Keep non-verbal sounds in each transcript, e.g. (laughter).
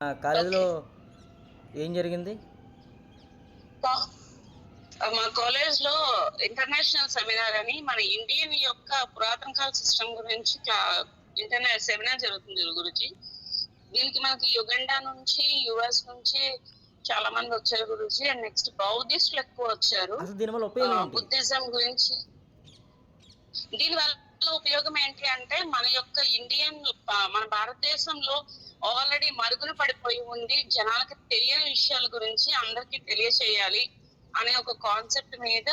కాలేజీలో ఏం జరిగింది? మా కాలేజ్లో ఇంటర్నేషనల్ సెమినార్ అని మన ఇండియన్ యొక్క పురాతన కాల సిస్టమ్ గురించి ఇంటర్నెట్ సెమినార్ జరుగుతుంది గురించి. దీనికి మనకి యుగండా నుంచి యుఎస్ నుంచి చాలా మంది వచ్చారు గురించి అండ్ నెక్స్ట్ బౌద్ధిస్టులు ఎక్కువ వచ్చారు. బుద్ధిజం గురించి. దీని వల్ల ఉపయోగం ఏంటి అంటే మన యొక్క ఇండియన్ మన భారతదేశంలో ఆల్రెడీ మరుగున పడిపోయి ఉంది జనాలకి తెలియని విషయాల గురించి అందరికీ తెలియచేయాలి అనే ఒక కాన్సెప్ట్ మీద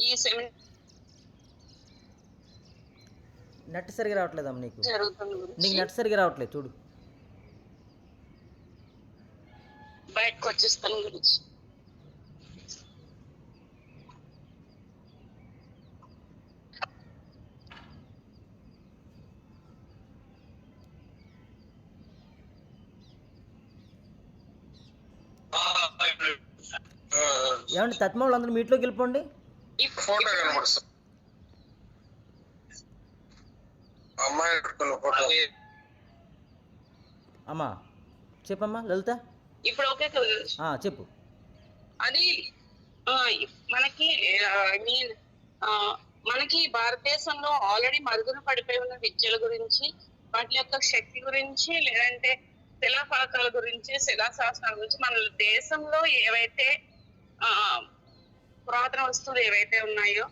ఈ సెమినార్ నెట్ సరిగా రావట్లేదమ్మ నీకు? నీకు నెట్ సరిగా రావట్లేదు చూడు. బయటకు వచ్చేస్తాను గురించి ఏమండి తత్మ వాళ్ళందరూ మీట్లోకి వెళ్ళిపోండి. ఇప్పుడు- ఫోటో కనబడుతుంది అమ్మాయి పెట్టుకున్న ఫోటో. అమ్మా చెప్పమ్మా లలిత. ఇప్పుడు ఓకే కదా ఆ, చెప్పు. అది మనకి ఐ మీన్ మనకి భారతదేశంలో ఆల్రెడీ మరుగున పడిపోయి ఉన్న విద్యల గురించి వాటి యొక్క శక్తి గురించి లేదంటే శిలా ఫలకాల గురించి శిలా శాస్త్రాల గురించి మన దేశంలో ఏవైతే పురాతన వస్తువులు ఏవైతే ఉన్నాయో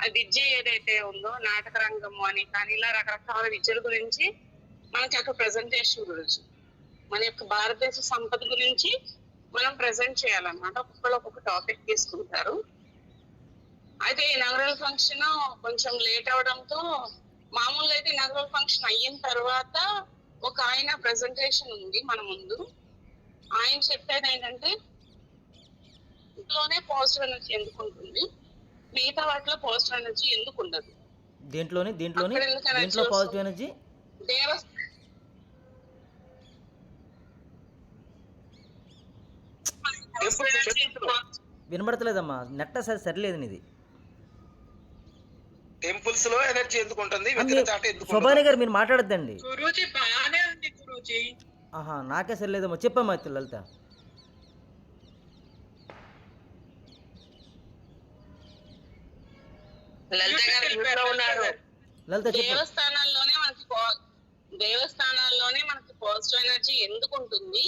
ఆ విద్య ఏదైతే ఉందో నాటక రంగము అని కానీ ఇలా రకరకాల విద్యల గురించి మనకి ఒక ప్రెజెంటేషన్ గురించి మన యొక్క భారతదేశ సంపద గురించి మనం ప్రజెంట్ చేయాలన్నమాట. ఒక్కొక్కరు ఒక్కొక్క టాపిక్ తీసుకుంటారు. అయితే ఇనాగరల్ ఫంక్షన్ కొంచెం లేట్ అవడంతో మామూలుగా అయితే ఇనాగరల్ ఫంక్షన్ అయిన తర్వాత ఒక ఆయన ప్రజెంటేషన్ ఉంది మన ముందు. ఆయన చెప్పేది ఏంటంటే ఇంట్లోనే పాజిటివ్ ఎనర్జీ ఎందుకు ఉంటుంది మిగతా వాటిలో పాజిటివ్ ఎనర్జీ ఎందుకు ఉండదు దేంట్లోని? దీంట్లోని దీంట్లో? పాజిటివ్ ఎనర్జీ దేవ వినబడతలేదమ్మా. నెట్ అసలు సరిలేదు నీది. టెంపుల్స్లో ఎనర్జీ ఎందుకు ఉంటుంది? శోభాని గారు మీరు మాట్లాడద్దండి. గురూజీ బాగానే ఉంది గురూజీ. ఆహా నాకే సరిలేదమ్మా. చెప్పమ్మా లలిత. లలిత గారు ఉన్నారు. దేవస్థానాల్లోనే మనకి దేవస్థానాల్లోనే మనకి పాజిటివ్ ఎనర్జీ ఎందుకు ఉంటుంది?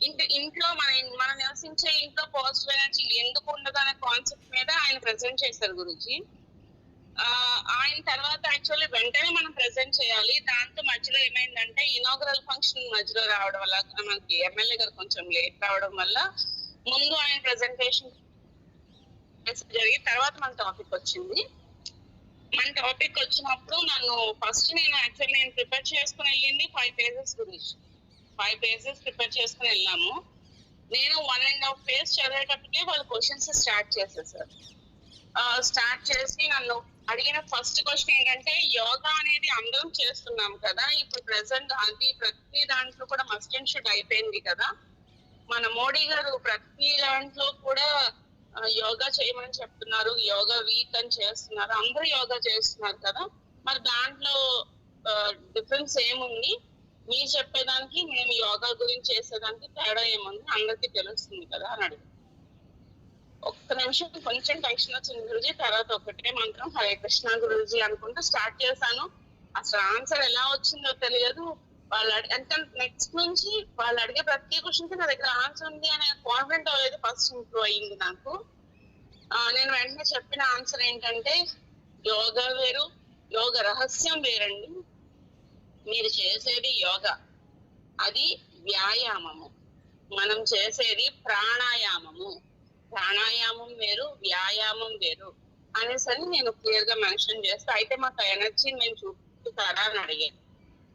ఇంటి ఇంట్లో మన మనం నివసించే ఇంట్లో పాజిటివ్ ఎనర్జీ ఎందుకు ఉండదు అనే కాన్సెప్ట్ మీద ఆయన ప్రెజెంట్ చేశారు గురించి ఆయన తర్వాత యాక్చువల్లీ వెంటనే మనం ప్రెజెంట్ చేయాలి. దాంతో మధ్యలో ఏమైందంటే ఇనాగరల్ ఫంక్షన్ మధ్యలో రావడం వల్ల మనకి ఎమ్మెల్యే గారు కొంచెం లేట్ రావడం వల్ల ముందు ఆయన ప్రెజెంటేషన్ జరిగి తర్వాత మన టాపిక్ వచ్చింది. మన టాపిక్ వచ్చినప్పుడు నన్ను ఫస్ట్ నేను యాక్చువల్లీ నేను ప్రిపేర్ చేసుకుని వెళ్ళింది ఫైవ్ పేజెస్ గురించి. ఫైవ్ పేజెస్ ప్రిపేర్ చేసుకుని వెళ్ళాము. నేను వన్ అండ్ హాఫ్ పేజ్ చదివేటప్పటికే వాళ్ళు క్వశ్చన్స్ స్టార్ట్ చేసేసారు. స్టార్ట్ చేసి నన్ను అడిగిన ఫస్ట్ క్వశ్చన్ ఏంటంటే యోగా అనేది అందరం చేస్తున్నాం కదా ఇప్పుడు ప్రెసెంట్ అది ప్రతి దాంట్లో కూడా మస్ట్ అండ్ షుడ్ అయిపోయింది కదా. మన మోడీ గారు ప్రతి దాంట్లో కూడా యోగా చేయమని చెప్తున్నారు యోగా వీక్ అని చేస్తున్నారు అందరూ యోగా చేస్తున్నారు కదా? మరి దాంట్లో డిఫరెన్స్ ఏముంది? మీరు చెప్పేదానికి మేము యోగా గురించి చేసేదానికి తేడా ఏముంది? అందరికీ తెలుస్తుంది కదా అని అడిగి ఒక్క నిమిషం కొంచెం టెన్షన్ వచ్చింది గురుజీ తర్వాత ఒకటే మంత్రం హరే కృష్ణ గురుజీ అనుకుంటూ స్టార్ట్ చేశాను. అసలు ఆన్సర్ ఎలా వచ్చిందో తెలియదు. వాళ్ళు అడిగి అంటే నెక్స్ట్ నుంచి వాళ్ళు అడిగే ప్రతి క్వశ్చన్కి నా దగ్గర ఆన్సర్ ఉంది అనే కాన్ఫిడెంట్ అనేది ఫస్ట్ ఇంప్రూవ్ అయ్యింది నాకు. నేను వెంటనే చెప్పిన ఆన్సర్ ఏంటంటే యోగా వేరు యోగ రహస్యం వేరండి. మీరు చేసేది యోగా. అది వ్యాయామము. మనం చేసేది ప్రాణాయామము. ప్రాణాయామం వేరు వ్యాయామం వేరు అనేసి నేను క్లియర్గా మెన్షన్ చేస్తా అయితే మాకు ఎనర్జీ మేము చూపుతారా అని అడిగాను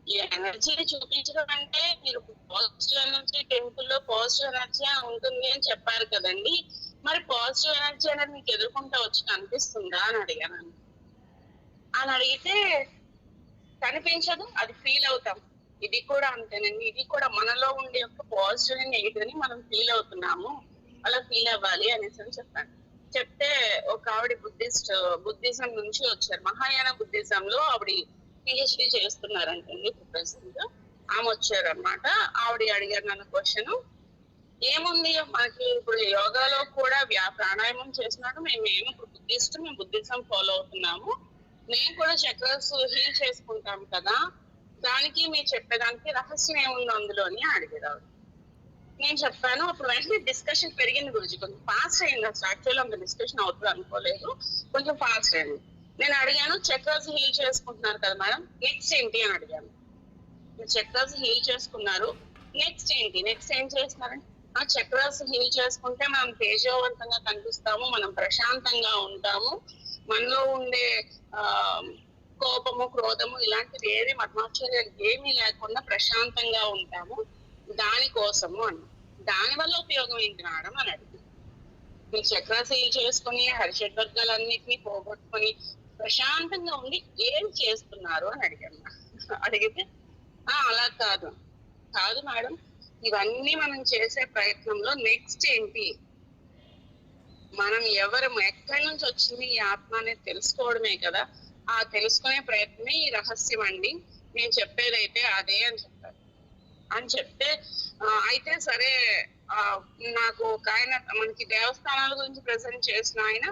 ఈ ఎనర్జీని చూపించడం అంటే మీరు పాజిటివ్ ఎనర్జీ టెంపుల్లో పాజిటివ్ ఎనర్జీ ఉంటుంది అని చెప్పారు కదండి. మరి పాజిటివ్ ఎనర్జీ అనేది మీకు ఎదుర్కొంటా వచ్చి కనిపిస్తుందా అని అడిగాను. అని అడిగితే కనిపించదు అది ఫీల్ అవుతాం. ఇది కూడా అంతేనండి. ఇది కూడా మనలో ఉండే ఒక పాజిటివ్ అని నెగిటివ్ అని మనం ఫీల్ అవుతున్నాము. అలా ఫీల్ అవ్వాలి అనేసి అని చెప్పాను. చెప్తే ఒక ఆవిడ బుద్ధిస్ట్ బుద్ధిజం నుంచి వచ్చారు. మహాయాన బుద్ధిజం లో ఆవిడ పిహెచ్డి చేస్తున్నారంటండి ప్రొఫెసర్. ఆమె వచ్చారనమాట ఆవిడ అడిగారు నన్ను క్వశ్చన్ ఏముంది? మనకి ఇప్పుడు యోగాలో కూడా వ్యా ప్రాణాయామం చేసినట్టు మేము ఏమి ఇప్పుడు బుద్ధిస్ట్ మేము బుద్ధిజం ఫాలో అవుతున్నాము. మేము కూడా చక్రస్ హీల్ చేసుకుంటాం కదా. దానికి మీరు చెప్పేదానికి రహస్యం ఏముంది అందులో అని అడిగారు ఆవిడ. నేను చెప్పాను అప్పుడు వెంటనే డిస్కషన్ పెరిగింది గురించి కొంచెం ఫాస్ట్ అయింది. అసలు యాక్చువల్ అంత డిస్కషన్ అవుతుంది అనుకోలేదు కొంచెం ఫాస్ట్ అయింది. నేను అడిగాను చెక్కర్స్ హీల్ చేసుకుంటున్నారు కదా మేడం? నెక్స్ట్ ఏంటి అని అడిగాను. మీరు చక్రాస్ హీల్ చేసుకున్నారు. నెక్స్ట్ ఏంటి? నెక్స్ట్ ఏం చేస్తున్నారంటే ఆ చక్రాస్ హీల్ చేసుకుంటే మనం తేజోవంతంగా కనిపిస్తాము మనం ప్రశాంతంగా ఉంటాము. మనలో ఉండే ఆ కోపము క్రోధము ఇలాంటివి ఏది మర్మాశ్చర్యాలు ఏమీ లేకుండా ప్రశాంతంగా ఉంటాము. దానికోసము అని. దాని వల్ల ఉపయోగం ఏంటి మేడం అని అడిగింది మీరు చక్రాస్ హీల్ చేసుకుని హరిషడ్ వర్గాలన్నిటినీ పోగొట్టుకొని ప్రశాంతంగా ఉండి ఏం చేస్తున్నారు అని అడిగాను. అడిగితే ఆ అలా కాదు. కాదు మేడం ఇవన్నీ మనం చేసే ప్రయత్నంలో నెక్స్ట్ ఏంటి? మనం ఎవరు ఎక్కడి నుంచి వచ్చింది ఈ ఆత్మ అనేది తెలుసుకోవడమే కదా. ఆ తెలుసుకునే ప్రయత్నమే ఈ రహస్యం అండి. నేను చెప్పేదైతే అదే అని చెప్పారు. అని చెప్తే అయితే సరే నాకు ఒక ఆయన మనకి దేవస్థానాల గురించి ప్రెసెంట్ చేసిన ఆయన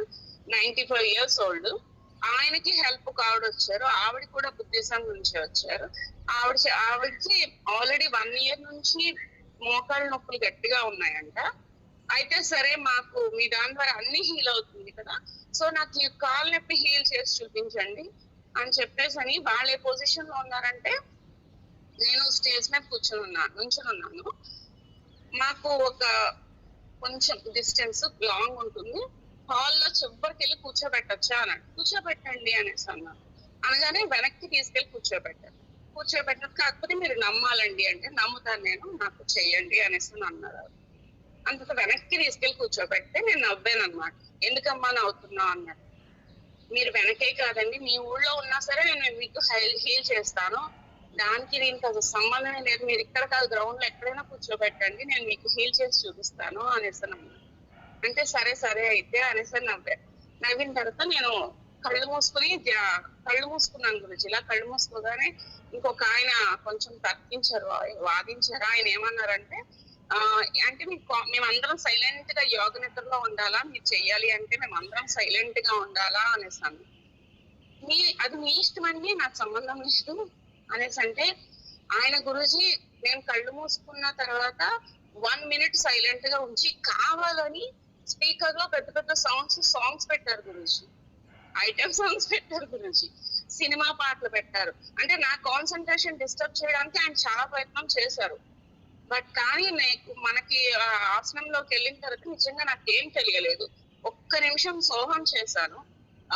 నైన్టీ ఫైవ్ ఇయర్స్ ఓల్డ్. ఆయనకి హెల్ప్ ఆవిడ వచ్చారు. ఆవిడ కూడా బుద్ధిజం నుంచి వచ్చారు. ఆవిడ ఆవిడకి ఆల్రెడీ వన్ ఇయర్ నుంచి మోకాళ్ళ నొప్పులు గట్టిగా ఉన్నాయంట. అయితే సరే మాకు మీ దాని ద్వారా అన్ని హీల్ అవుతుంది కదా. సో నాకు ఈ కాలు నొప్పి హీల్ చేసి చూపించండి అని చెప్పేసి అని వాళ్ళు ఏ పొజిషన్లో ఉన్నారంటే నేను స్టేజ్ మీద కూర్చొని ఉన్నాను నుంచొని ఉన్నాను. మాకు ఒక కొంచెం డిస్టెన్స్ లాంగ్ ఉంటుంది. హాల్లో చివరికి వెళ్ళి కూర్చోబెట్టచ్చా అన్నాడు. కూర్చోబెట్టండి అనేసి అన్నాను అనగానే వెనక్కి తీసుకెళ్ళి కూర్చోబెట్టారు కూర్చోబెట్టదు కాకపోతే మీరు నమ్మాలండి అంటే నమ్ముతాను నేను నాకు చెయ్యండి అనేసి అన్నారు ఆవిడ. అంతకు వెనక్కి తీసుకెళ్ళి కూర్చోబెడితే నేను నవ్వాను అనమాట ఎందుకమ్మా నవ్వుతున్నావు అన్నాడు. మీరు వెనకే కాదండి మీ ఊళ్ళో ఉన్నా సరే నేను మీకు హీల్ చేస్తాను. దానికి దీనికి అసలు సంబంధమే లేదు. మీరు ఇక్కడ కాదు గ్రౌండ్లో ఎక్కడైనా కూర్చోబెట్టండి. నేను మీకు హీల్ చేసి చూపిస్తాను అనేసి అన్నాను అంటే సరే సరే అయితే అనేసి అని నవ్వా. నవ్విన తర్వాత నేను కళ్ళు మూసుకుని కళ్ళు మూసుకున్నాను గురించి ఇలా కళ్ళు మూసుకోగానే ఇంకొక ఆయన కొంచెం తర్కించారు వాదించారు. ఆయన ఏమన్నారంటే ఆ అంటే మీకు మేమందరం సైలెంట్గా యోగ నిద్రలో ఉండాలా? మీరు చెయ్యాలి అంటే మేమందరం సైలెంట్గా ఉండాలా? అనేసాను. మీ అది మీ ఇష్టం అండి నాకు సంబంధం లేదు. అనేసి అంటే ఆయన గురుజీ నేను కళ్ళు మూసుకున్న తర్వాత వన్ మినిట్ సైలెంట్గా ఉంచి కావాలని స్పీకర్లో పెద్ద పెద్ద సాంగ్స్ సాంగ్స్ పెట్టారు గురుజీ. ఐటమ్ సాంగ్స్ పెట్టారు గురుజీ. సినిమా పాటలు పెట్టారు. అంటే నా కాన్సన్ట్రేషన్ డిస్టర్బ్ చేయడానికి ఆయన చాలా ప్రయత్నం చేశారు. బట్ కానీ నాకు మనకి ఆసనంలోకి వెళ్ళిన తర్వాత నిజంగా నాకు ఏం తెలియలేదు. ఒక్క నిమిషం సోహం చేశాను.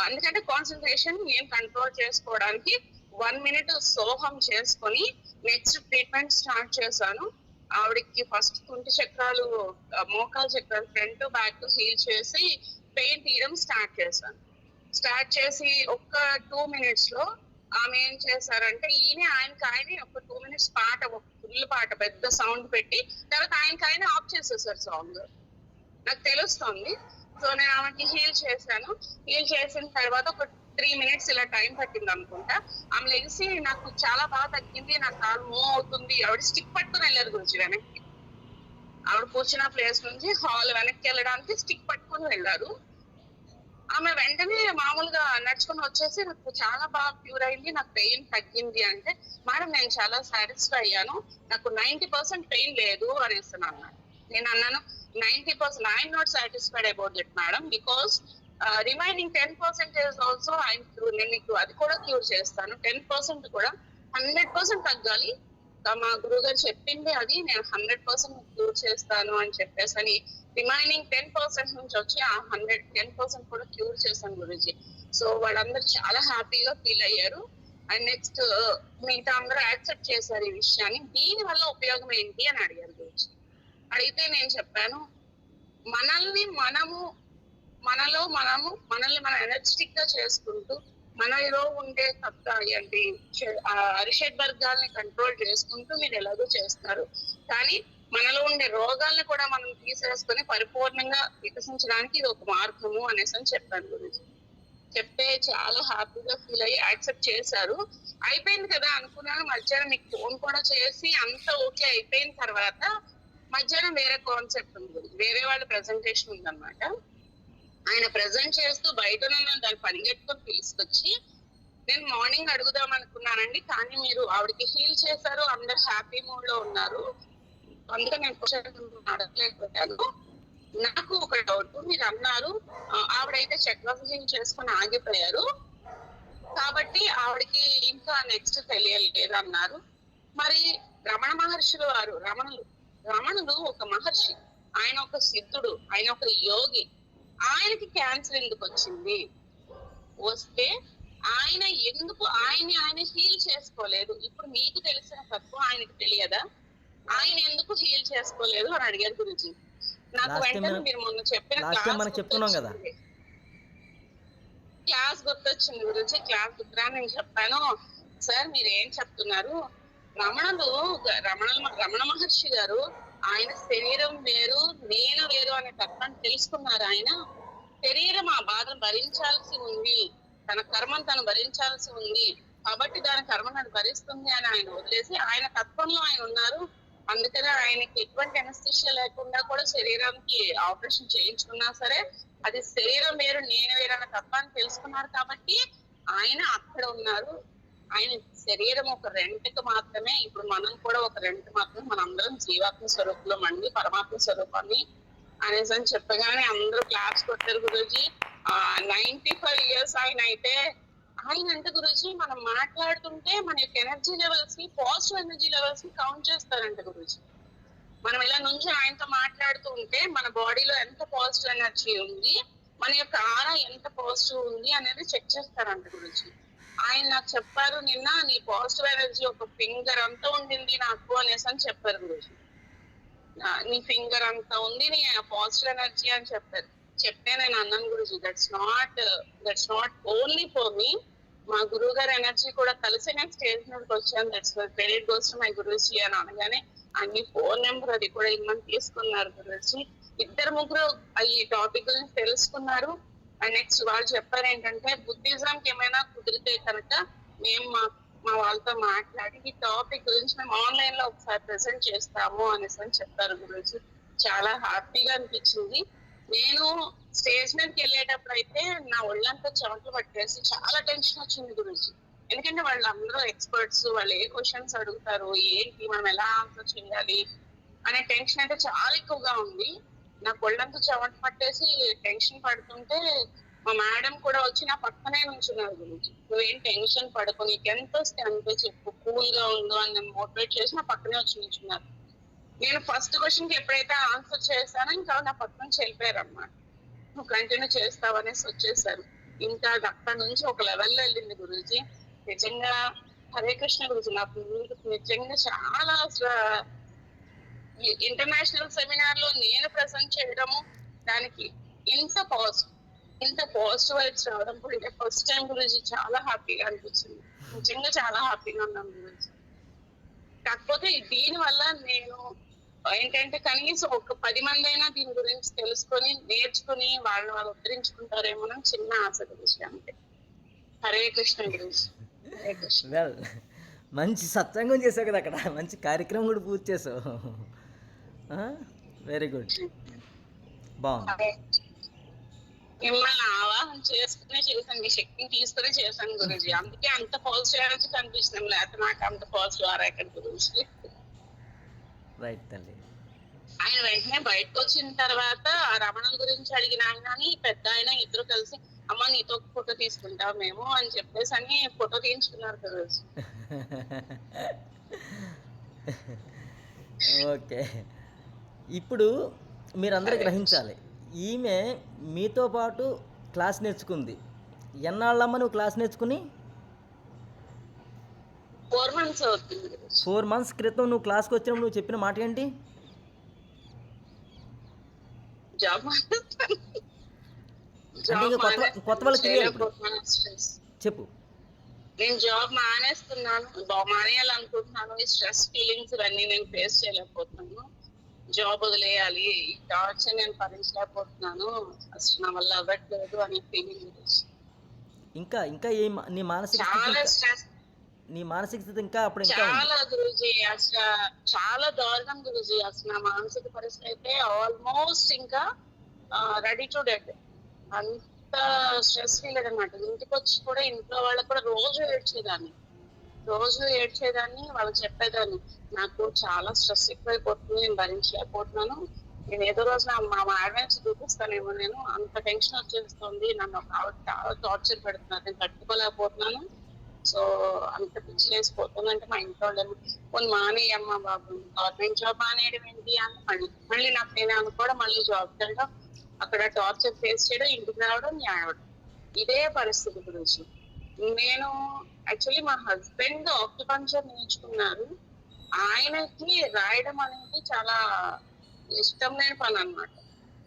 ఎందుకంటే కాన్సన్ట్రేషన్ నేను కంట్రోల్ చేసుకోవడానికి వన్ మినిట్ సోహం చేసుకొని నెక్స్ట్ ట్రీట్మెంట్ స్టార్ట్ చేశాను. ఆవిడకి ఫస్ట్ కుంటి చక్రాలు ఆ, మోకాలు చక్రాలు ఫ్రంట్ బ్యాక్ హీల్ చేసి పెయిన్ తీయడం స్టార్ట్ చేశాను. స్టార్ట్ చేసి ఒక్క టూ మినిట్స్లో ఆమె ఏం చేశారంటే ఈయన ఆయనకి ఆయన ఒక టూ మినిట్స్ పాట ఒక ఫుల్ పాట పెద్ద సౌండ్ పెట్టి తర్వాత ఆయనకి ఆయన ఆఫ్ చేసేసారు సాంగ్. నాకు తెలుస్తుంది. సో నేను ఆమెకి హీల్ చేశాను. హీల్ చేసిన తర్వాత ఒక త్రీ మినిట్స్ ఇలా టైం పట్టింది అనుకుంటా. ఆమె లెగిసి నాకు చాలా బాగా తగ్గింది నాకు కాలు మూవ్ అవుతుంది. ఆవిడ స్టిక్ పట్టుకుని వెళ్ళారు గురించి వెనక్కి. ఆవిడ కూర్చున్న ప్లేస్ నుంచి హాల్ వెనక్కి వెళ్ళడానికి స్టిక్ పట్టుకుని వెళ్ళారు. ఆమె వెంటనే మామూలుగా నడుచుకుని వచ్చేసి నాకు చాలా బాగా క్యూర్ అయింది నాకు పెయిన్ తగ్గింది అంటే మేడం నేను చాలా సాటిస్ఫై అయ్యాను. నాకు నైన్టీ పర్సెంట్ పెయిన్ లేదు అనేసి అన్నాను నేను అన్నాను ninety percent I'm not satisfied about that madam because remaining ten percentage also I'm నేను మీకు అది కూడా క్యూర్ చేస్తాను. టెన్ పర్సెంట్ కూడా హండ్రెడ్ పర్సెంట్ తగ్గాలి. మా గురుగారు చెప్పింది అది నేను హండ్రెడ్ పర్సెంట్ క్యూర్ చేస్తాను అని చెప్పేసి అని రిమైనింగ్ టెన్ పర్సెంట్ నుంచి వచ్చి ఆ హండ్రెడ్ టెన్ పర్సెంట్ కూడా క్యూర్ చేశాను గురుజీ. సో వాళ్ళందరూ చాలా హ్యాపీగా ఫీల్ అయ్యారు. అండ్ నెక్స్ట్ మిగతా అందరూ యాక్సెప్ట్ చేశారు ఈ విషయాన్ని. దీని వల్ల ఉపయోగం ఏంటి అని అడిగారు గురుజీ. అడిగితే నేను చెప్పాను మనల్ని మనము మనలో మనము మనల్ని మనం ఎనర్జెటిక్గా చేసుకుంటూ మనలో ఉండే తప్ప ఏంటి అరిషడ్ వర్గాల్ని కంట్రోల్ చేసుకుంటూ మీరు ఎలాగో చేస్తారు. కానీ మనలో ఉండే రోగాల్ని కూడా మనం తీసేసుకొని పరిపూర్ణంగా వికసించడానికి ఇది ఒక మార్గము అనేసి అని చెప్పాను గురించి చెప్తే చాలా హ్యాపీగా ఫీల్ అయ్యి యాక్సెప్ట్ చేశారు. అయిపోయింది కదా అనుకున్నాను. మధ్యాహ్నం మీకు ఫోన్ కూడా చేసి అంత ఓకే అయిపోయిన తర్వాత మధ్యాహ్నం వేరే కాన్సెప్ట్ ఉంది వేరే వాళ్ళ ప్రెజెంటేషన్ ఉందన్నమాట. ఆయన ప్రజెంట్ చేస్తూ బయట నన్ను దాన్ని పరిగెట్టుకొని తీసుకొచ్చి నేను మార్నింగ్ అడుగుదాం అనుకున్నానండి కానీ మీరు ఆవిడకి హీల్ చేశారు అందరు హ్యాపీ మూడ్లో ఉన్నారు. అందుకే నేను క్వశ్చన్ అడగలేకపోయాను నాకు ఒక డౌట్ మీరు అన్నారు ఆ, ఆవిడైతే చెక్ చేసుకుని ఆగిపోయారు. కాబట్టి ఆవిడకి ఇంకా నెక్స్ట్ తెలియలేదు అన్నారు మరి రమణ మహర్షులు వారు రమణులు రమణులు ఒక మహర్షి. ఆయన ఒక సిద్ధుడు ఆయన ఒక యోగి. ఆయనకి క్యాన్సర్ ఎందుకు వచ్చింది? వస్తే ఆయన ఎందుకు ఆయన ఆయన హీల్ చేసుకోలేదు? ఇప్పుడు మీకు తెలిసిన తత్వం ఆయనకి తెలియదా? ఆయన ఎందుకు హీల్ చేసుకోలేదు అని అడిగారు గురించి నాకు వెంటనే మీరు మొన్న చెప్పిన చెప్పుకున్నాం కదా. క్లాస్ గుర్తొచ్చింది గురించి క్లాస్ గుర్తురా నేను చెప్పాను. సార్ మీరు ఏం చెప్తున్నారు? రమణలు రమణ రమణ మహర్షి గారు ఆయన శరీరం వేరు నేను వేరు అనే తత్వాన్ని తెలుసుకున్నారు ఆయన. శరీరం ఆ బాధను భరించాల్సి ఉంది. తన కర్మను తను భరించాల్సి ఉంది. కాబట్టి దాని కర్మను అది భరిస్తుంది అని ఆయన వదిలేసి ఆయన తత్వంలో ఆయన ఉన్నారు. అందుకనే ఆయనకి ఎటువంటి అనస్థిష్య లేకుండా కూడా శరీరానికి ఆపరేషన్ చేయించుకున్నా సరే అది శరీరం వేరు నేను వేరు అన్న తత్వాన్ని తెలుసుకున్నారు కాబట్టి ఆయన అక్కడ ఉన్నారు. ఆయన శరీరం ఒక రెంట్కి మాత్రమే ఇప్పుడు మనం కూడా ఒక రెంట్ మాత్రమే మనందరం జీవాత్మ స్వరూపంలో అండి పరమాత్మ స్వరూపాన్ని అనేసి అని చెప్పగానే అందరూ క్లాప్స్ కొట్టారు గురూజీ. ఆ నైన్టీ ఫైవ్ ఇయర్స్ ఆయన అయితే ఆయన అంటే గురూజీ మనం మాట్లాడుతుంటే మన యొక్క ఎనర్జీ లెవెల్స్ని పాజిటివ్ ఎనర్జీ లెవెల్స్ని కౌంట్ చేస్తారంట గురూజీ. మనం ఇలా నుంచి ఆయనతో మాట్లాడుతూ ఉంటే మన బాడీలో ఎంత పాజిటివ్ ఎనర్జీ ఉంది మన యొక్క ఆరా ఎంత పాజిటివ్ ఉంది అనేది చెక్ చేస్తారంట గురించి ఆయన నాకు చెప్పారు నిన్న నీ పాజిటివ్ ఎనర్జీ ఒక ఫింగర్ అంతా ఉండింది నాకు అనేసి అని చెప్పారు గురించి నీ ఫింగర్ అంతా ఉంది నీ పాజిటివ్ ఎనర్జీ అని చెప్పారు. చెప్తే నేను అన్నాను Guruji that's not that's not only for me మా గురువు గారి ఎనర్జీ కూడా కలిసి నేను స్టేజ్ మీదకి వచ్చాను. That's credit goes my Guruji అని అనగానే అన్ని ఫోన్ నెంబర్ అది కూడా ఇమ్మని తీసుకున్నారు గురుజీ. ఇద్దరు ముగ్గురు ఈ టాపిక్ గురించి తెలుసుకున్నారు. నెక్స్ట్ వాళ్ళు చెప్పారు ఏంటంటే బుద్ధిజం కి ఏమైనా కుదిరితే కనుక మేము మా మా వాళ్ళతో మాట్లాడి ఈ టాపిక్ గురించి మేము ఆన్లైన్లో ఒకసారి ప్రెసెంట్ చేస్తాము అనేసి అని చెప్పారు గురించి చాలా హ్యాపీగా అనిపించింది. నేను స్టేజ్ మీదకి వెళ్ళేటప్పుడు అయితే నా ఒళ్ళంతా చెమటలు పట్టేసి చాలా టెన్షన్ వచ్చింది గురించి ఎందుకంటే వాళ్ళందరూ ఎక్స్పర్ట్స్ వాళ్ళు ఏ క్వశ్చన్స్ అడుగుతారు ఏంటి మనం ఎలా ఆన్సర్ చేయాలి అనే టెన్షన్ అయితే చాలా ఎక్కువగా ఉంది. నా కొళ్ళంతా చెమట పట్టేసి టెన్షన్ పడుతుంటే మా మేడం కూడా వచ్చి నా పక్కనే ఉంచున్నారు గురించి నువ్వేం టెన్షన్ పడుకో నీకు ఎంత వస్తే అంతే చెప్పు కూల్గా ఉందో అని మోటివేట్ చేసి నా పక్కనే వచ్చి నించున్నారు నేను ఫస్ట్ క్వశ్చన్కి ఎప్పుడైతే ఆన్సర్ చేశానో ఇంకా నా పక్కన నుంచి వెళ్ళిపోయారు అన్నమాట నువ్వు కంటిన్యూ చేస్తావు అనేసి వచ్చేసారు. ఇంకా అక్కడ నుంచి ఒక లెవెల్లో వెళ్ళింది గురూజీ. నిజంగా హరే కృష్ణ గురుజీ నాకు నిజంగా చాలా అసలు ఇంటర్నేషనల్ సెమినార్లో నేను ప్రజెంట్ చేయడము దానికి ఇంత పాజిటివ్ ఇంత పాజిటివ్ వైబ్స్ రావడం కూడా ఫస్ట్ టైం గురించి చాలా హ్యాపీగా అనిపించింది. నిజంగా చాలా హ్యాపీగా ఉన్నాను గురించి కాకపోతే దీని వల్ల నేను ఏంటంటే కనీసం ఒక పది మంది అయినా దీని గురించి తెలుసుకొని నేర్చుకుని వాళ్ళు వాళ్ళు ఉద్ధరించుకుంటారేమో అని చిన్న ఆశ గురించి అంటే హరే కృష్ణ గురించి. హరే కృష్ణ. వెల్ మంచి సత్సంగం చేసావు కదా అక్కడ. మంచి కార్యక్రమం కూడా పూర్తి చేసావు. వెరీ గుడ్ బాగుంది. చేసుకునే చేశాను మీ శక్తిని తీసుకునే చేశాను గురించి అందుకే అంత పాజిటివ్ ఎనర్జీ కనిపిస్తుంది లేకపోతే నాకు అంత పాజిటివ్ ఆరాకం గురించి. రైట్ తల్లి. ఆయన వెంటనే బయటకు వచ్చిన తర్వాత ఆ రమణల గురించి అడిగిన ఆయన పెద్ద ఆయన ఇద్దరు కలిసి అమ్మ నీతో ఫోటో తీసుకుంటాం మేము అని చెప్పేసి అని ఫోటో తీయించుకున్నారు గురించి ఓకే (laughs) ఇప్పుడు మీరందరూ గ్రహించాలి. ఈమె మీతో పాటు క్లాస్ నేర్చుకుంది. ఎన్నాళ్ళమ్మ నువ్వు క్లాస్ నేర్చుకుని? ఫోర్ మంత్స్ ఫోర్ మంత్స్ క్రితం నువ్వు క్లాస్కి వచ్చినప్పుడు నువ్వు చెప్పిన మాట ఏంటి? కొత్త- కొత్త వాళ్ళకి తెలియాలి ఇప్పుడు. చెప్పు. నేను జాబ్ మానేస్తున్నాను. మానేయాలనుకుంటున్నాను. ఈ స్ట్రెస్ ఫీలింగ్స్ ఇవన్నీ నేను ఫేస్ చేయలేకపోతున్నాను. జాబ్ వదిలేయాలి. ఈ టార్చర్ నేను భరించలేకపోతున్నాను. అసలు నా వల్ల అవ్వట్లేదు అనే ఫీలింగ్ ఇంకా ఇంకా ఏ నీ మానసిక చాలా స్ట్రెస్ నీ మానసిక స్థితి ఇంకా అప్పుడు ఇంకా చాలా గురుజీ అసలు చాలా దారుణం గురుజీ. అసలు నా మానసిక పరిస్థితి అయితే ఆల్మోస్ట్ ఇంకా రెడీ టు డెడ్ అంత స్ట్రెస్ ఫీల్ అనమాట ఇంటికి వచ్చి కూడా ఇంట్లో వాళ్ళకి కూడా రోజు ఏడ్చేదాన్ని. రోజు ఏడ్చేదాన్ని వాళ్ళకి చెప్పేదాన్ని. నాకు చాలా స్ట్రెస్ ఎక్కువైపోతుంది నేను భరించలేకపోతున్నాను. నేను ఏదో రోజు మా మేడం చూపిస్తానేమో నేను అంత టెన్షన్ వచ్చేస్తుంది నన్ను ఒక ఆవిడ చాలా టార్చర్ పెడుతున్నారు నేను తట్టుకోలేకపోతున్నాను. సో అంత పిచ్చి వేసిపోతుంది అంటే మా ఇంట్లో వాళ్ళు కొన్ని మానేయమ్మ బాబు గవర్నమెంట్ జాబ్ మానేయడం ఏంటి? అని మళ్ళీ మళ్ళీ నాకు నేను అనుకోవడం మళ్ళీ జాబ్ వెళ్ళడం అక్కడ టార్చర్ ఫేస్ చేయడం ఇంటికి రావడం న్యాయవడం ఇదే పరిస్థితి గురించి నేను యాక్చువల్లీ మా హస్బెండ్ ఆక్యుపంచర్ నేర్చుకున్నారు. ఆయనకి రాయడం అనేది చాలా ఇష్టం లేని పని అన్నమాట.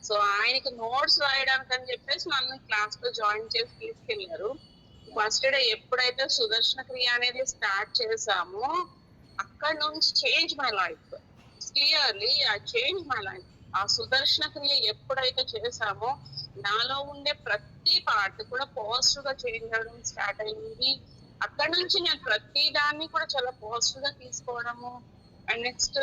సో ఆయనకి నోట్స్ రాయడానికి అని చెప్పేసి నన్ను క్లాస్లో జాయిన్ చేసి తీసుకెళ్ళారు. ఫస్ట్ డే ఎప్పుడైతే సుదర్శన క్రియ అనేది స్టార్ట్ చేసామో అక్కడ నుంచి చేంజ్ మై లైఫ్ క్లియర్లీ ఆ చేంజ్ మై లైఫ్ ఆ సుదర్శన క్రియ ఎప్పుడైతే చేసామో నాలో ఉండే ప్రతి పార్ట్ కూడా పాజిటివ్గా చేంజ్ అవ్వడం స్టార్ట్ అయింది. అక్కడ నుంచి నేను ప్రతి దాన్ని కూడా చాలా పాజిటివ్గా తీసుకోవడము అండ్ నెక్స్ట్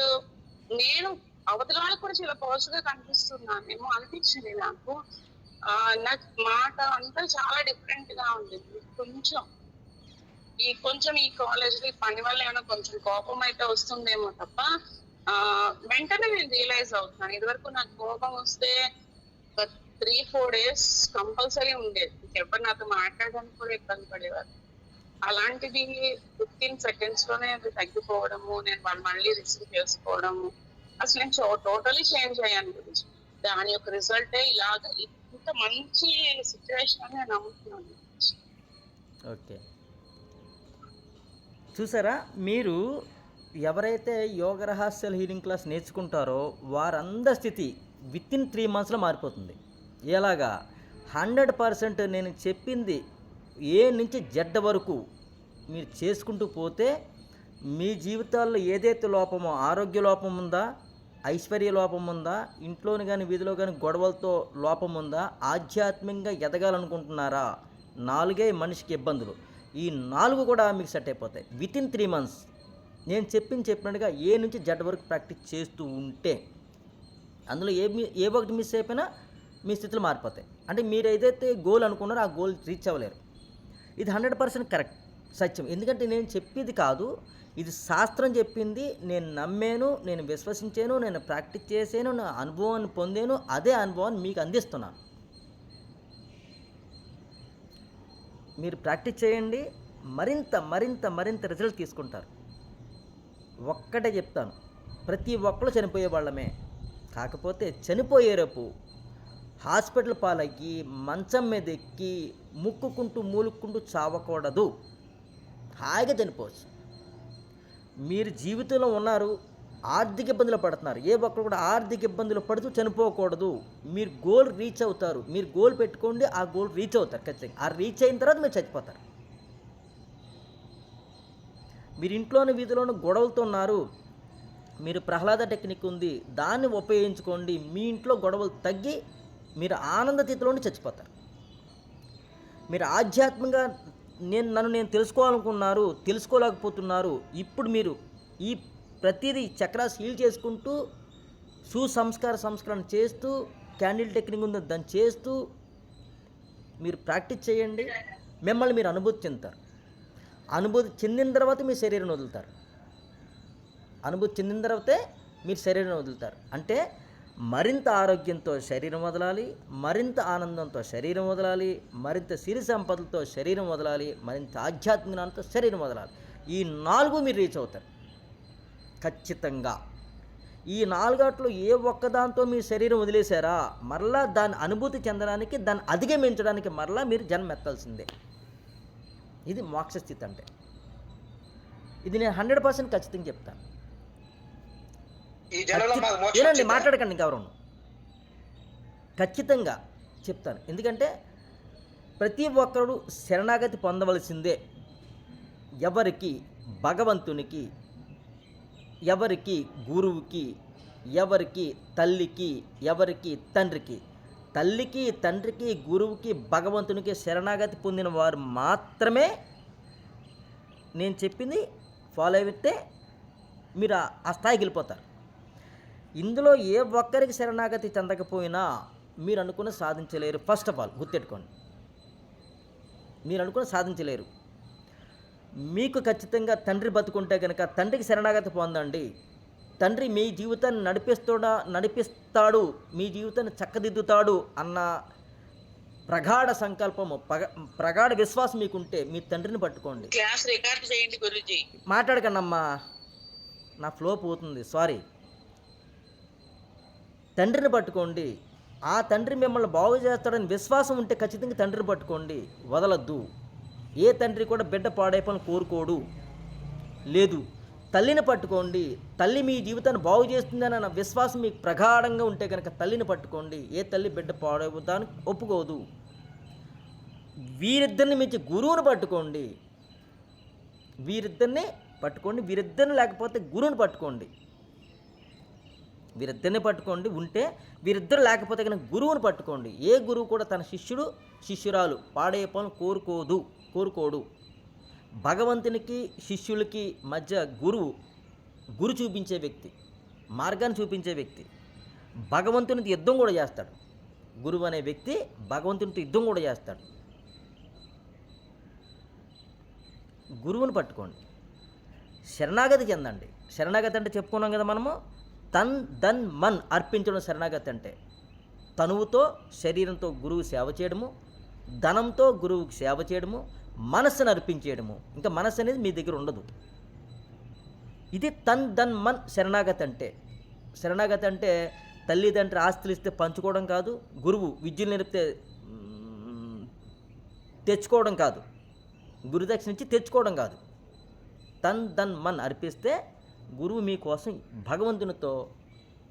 నేను అవతల వాళ్ళకి కూడా చాలా పాజిటివ్గా కనిపిస్తున్నానేమో అనిపించింది నాకు. నాకు మాట అంతా చాలా డిఫరెంట్గా ఉండేది. కొంచెం ఈ కొంచెం ఈ కాలేజ్ ఈ పని వల్ల ఏమైనా కొంచెం కోపం అయితే వస్తుందేమో తప్ప వెంటనే నేను రియలైజ్ అవుతున్నాను ఇదివరకు నాకు కోపం వస్తే త్రీ ఫోర్ డేస్ కంపల్సరీ ఉండేది ఎవరు నాతో మాట్లాడడానికి కూడా ఇబ్బంది పడేవారు. అలాంటిది ఫిఫ్టీన్ సెకండ్స్లోనే అది తగ్గిపోవడము నేను వాళ్ళు మళ్ళీ రిసీవ్ చేసుకోవడము. అసలు నేను టోటలీ చేంజ్ అయ్యాను గురించి. దాని యొక్క రిజల్టే ఇలాగ ఇంత మంచి సిచ్యువేషన్ అని నేను నమ్ముతున్నాను ఓకే. చూసారా? మీరు ఎవరైతే యోగ రహస్యాల హీలింగ్ క్లాస్ నేర్చుకుంటారో వారందరి స్థితి విత్ ఇన్ త్రీ మంత్స్లో మారిపోతుంది. ఎలాగా? హండ్రెడ్ పర్సెంట్ నేను చెప్పింది ఏ నుంచి జెడ్ వరకు మీరు చేసుకుంటూ పోతే మీ జీవితాల్లో ఏదైతే లోపమో ఆరోగ్య లోపం ఉందా ఐశ్వర్య లోపం ఉందా ఇంట్లోని కానీ వీధిలో కానీ గొడవలతో లోపం ఉందా ఆధ్యాత్మికంగా ఎదగాలనుకుంటున్నారా? నాలుగే మనిషికి ఇబ్బందులు. ఈ నాలుగు కూడా మీకు సెట్ అయిపోతాయి. విత్ ఇన్ త్రీ మంత్స్ నేను చెప్పింది చెప్పినట్టుగా ఏ నుంచి జడ్ వరకు ప్రాక్టీస్ చేస్తూ ఉంటే అందులో ఏ మీ- ఏ ఒకటి మిస్ అయిపోయినా మీ స్థితులు మారిపోతాయి. అంటే మీరు ఏదైతే గోల్ అనుకున్నారో ఆ గోల్ రీచ్ అవ్వలేరు. ఇది హండ్రెడ్ పర్సెంట్ కరెక్ట్ సత్యం. ఎందుకంటే నేను చెప్పేది కాదు ఇది శాస్త్రం చెప్పింది నేను నమ్మాను నేను విశ్వసించాను నేను ప్రాక్టీస్ చేశాను నా అనుభవాన్ని పొందాను అదే అనుభవాన్ని మీకు అందిస్తున్నాను. మీరు ప్రాక్టీస్ చేయండి మరింత మరింత మరింత రిజల్ట్ తీసుకుంటారు. ఒక్కటే చెప్తాను ప్రతి ఒక్కరు చనిపోయే వాళ్ళమే. కాకపోతే చనిపోయేరపు హాస్పిటల్ పాలయ్యి మంచం మీద ఎక్కి ముక్కుకుంటూ మూలుక్కుంటూ చావకూడదు. హాయిగా చనిపోవచ్చు మీరు జీవితంలో ఉన్నారు ఆర్థిక ఇబ్బందులు పడుతున్నారు. ఏ ఒక్కరు కూడా ఆర్థిక ఇబ్బందులు పడుతూ చనిపోకూడదు. మీరు గోల్ రీచ్ అవుతారు. మీరు గోల్ పెట్టుకోండి ఆ గోల్ రీచ్ అవుతారు ఖచ్చితంగా. ఆ రీచ్ అయిన తర్వాత మీరు చచ్చిపోతారు. మీరు ఇంట్లోని వీధిలోని గొడవలతో ఉన్నారు. మీరు ప్రహ్లాద టెక్నిక్ ఉంది. దాన్ని ఉపయోగించుకోండి. మీ ఇంట్లో గొడవలు తగ్గి మీరు ఆనంద ఆనందతీతలోని చచ్చిపోతారు. మీరు ఆధ్యాత్మికంగా నేను నన్ను నేను తెలుసుకోవాలనుకున్నారు తెలుసుకోలేకపోతున్నారు ఇప్పుడు మీరు ఈ ప్రతిదీ చక్రాస్ హీల్ చేసుకుంటూ సుసంస్కార సంస్కరణ చేస్తూ క్యాండిల్ టెక్నిక్ ఉంది దాన్ని చేస్తూ మీరు ప్రాక్టీస్ చేయండి. మిమ్మల్ని మీరు అనుభూతి చెందుతారు. అనుభూతి చెందిన తర్వాత మీ శరీరం వదులుతారు. అనుభూతి చెందిన తర్వాతే మీరు శరీరం వదులుతారు. అంటే మరింత ఆరోగ్యంతో శరీరం వదలాలి మరింత ఆనందంతో శరీరం వదలాలి మరింత సిరి సంపదలతో శరీరం వదలాలి మరింత ఆధ్యాత్మికంతో శరీరం వదలాలి. ఈ నాలుగు మీరు రీచ్ అవుతారు. ఖచ్చితంగా. ఈ నాలుగాట్లో ఏ ఒక్కదాంతో మీ శరీరం వదిలేశారా మరలా దాని అనుభూతి చెందడానికి దాన్ని అధిగమించడానికి మరలా మీరు జన్మ ఎత్తాల్సిందే. ఇది మోక్షస్థితి అంటే. ఇది నేను హండ్రెడ్ పర్సెంట్ ఖచ్చితంగా చెప్తాను ఈ జనంలో మాకు మోక్షం ఏనండి? మాట్లాడకండి ఇంకెవరు ఖచ్చితంగా చెప్తాను. ఎందుకంటే ప్రతి ఒక్కరు శరణాగతి పొందవలసిందే. ఎవరికి? భగవంతునికి ఎవరికి? గురువుకి ఎవరికి? తల్లికి ఎవరికి? తండ్రికి. తల్లికి తండ్రికి గురువుకి భగవంతునికి శరణాగతి పొందిన వారు మాత్రమే నేను చెప్పింది ఫాలో అయితే మీరు ఆ స్థాయికి వెళ్ళిపోతారు. ఇందులో ఏ ఒక్కరికి శరణాగతి చెందకపోయినా మీరు అనుకున్న సాధించలేరు. ఫస్ట్ ఆఫ్ ఆల్ గుర్తెట్టుకోండి. మీరు అనుకున్న సాధించలేరు. మీకు ఖచ్చితంగా తండ్రి బతుకుంటే కనుక తండ్రికి శరణాగతి పొందండి. తండ్రి మీ జీవితాన్ని నడిపిస్తాడా నడిపిస్తాడు మీ జీవితాన్ని చక్కదిద్దుతాడు అన్న ప్రగాఢ సంకల్పము ప్రగాఢ విశ్వాసం మీకుంటే మీ తండ్రిని పట్టుకోండి. గురుజీ. మాట్లాడకండమ్మా. నా ఫ్లో పోతుంది. సారీ తండ్రిని పట్టుకోండి. ఆ తండ్రి మిమ్మల్ని బాగు చేస్తాడని విశ్వాసం ఉంటే ఖచ్చితంగా తండ్రిని పట్టుకోండి. వదలద్దు. ఏ తండ్రి కూడా బిడ్డ పాడైపోని కోరుకోడు. లేదు. తల్లిని పట్టుకోండి. తల్లి మీ జీవితాన్ని బాగు చేస్తుందని అన్న విశ్వాసం మీకు ప్రగాఢంగా ఉంటే కనుక తల్లిని పట్టుకోండి. ఏ తల్లి బిడ్డ పాడైపోతానికి ఒప్పుకోదు. వీరిద్దరిని మించి గురువుని పట్టుకోండి. వీరిద్దరిని పట్టుకోండి. వీరిద్దరిని లేకపోతే గురువుని పట్టుకోండి. వీరిద్దరిని పట్టుకోండి ఉంటే వీరిద్దరు లేకపోతే కనుక గురువుని పట్టుకోండి. ఏ గురువు కూడా తన శిష్యుడు శిష్యురాలు పాడే పనులు కోరుకోదు కోరుకోడు. భగవంతునికి శిష్యులకి మధ్య గురువు గురు చూపించే వ్యక్తి మార్గాన్ని చూపించే వ్యక్తి. భగవంతునితో యుద్ధం కూడా చేస్తాడు. గురువు అనే వ్యక్తి భగవంతునితో యుద్ధం కూడా చేస్తాడు. గురువుని పట్టుకోండి. శరణాగతి చెందండి శరణాగతి అంటే చెప్పుకున్నాం కదా మనము? తన్ దన్ మన్ అర్పించడం శరణాగతి అంటే తనువుతో శరీరంతో గురువు సేవ చేయడము ధనంతో గురువుకి సేవ చేయడము మనస్సును అర్పించేయడము. ఇంకా మనస్సు అనేది మీ దగ్గర ఉండదు. ఇది తన్ దన్ మన్ శరణాగతి అంటే శరణాగతి అంటే తల్లిదండ్రి ఆస్తులు ఇస్తే పంచుకోవడం కాదు గురువు విద్యలు నేర్పితే తెచ్చుకోవడం కాదు. గురుదక్షిణ ఇచ్చి తెచ్చుకోవడం కాదు. తన్ దన్ మన్ అర్పిస్తే గురువు మీకోసం భగవంతునితో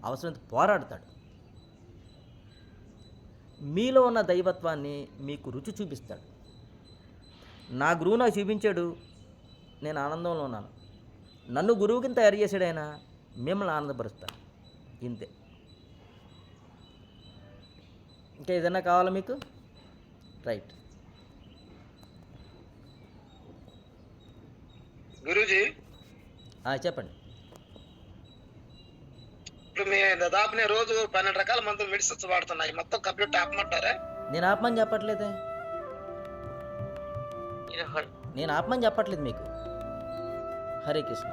అవసరమైతే పోరాడతాడు. మీలో ఉన్న దైవత్వాన్ని మీకు రుచి చూపిస్తాడు. నా గురువు నాకు చూపించాడు. నేను ఆనందంలో ఉన్నాను. నన్ను గురువు కింద తయారు చేశాడు ఆయన. మిమ్మల్ని ఆనందపరుస్తాడు. ఇంతే. ఇంకా ఏదైనా కావాలా మీకు? రైట్. గురూజీ. చెప్పండి. ఇప్పుడు మీ దాదాపు నేను రోజు పన్నెండు రకాల మందులు మెడిసిన్స్ వాడుతున్నాయి. మొత్తం కంప్లీట్ ఆపమంటారా? నేను ఆపమని చెప్పట్లేదే. నేను ఆపమని చెప్పట్లేదు మీకు. హరే కృష్ణ.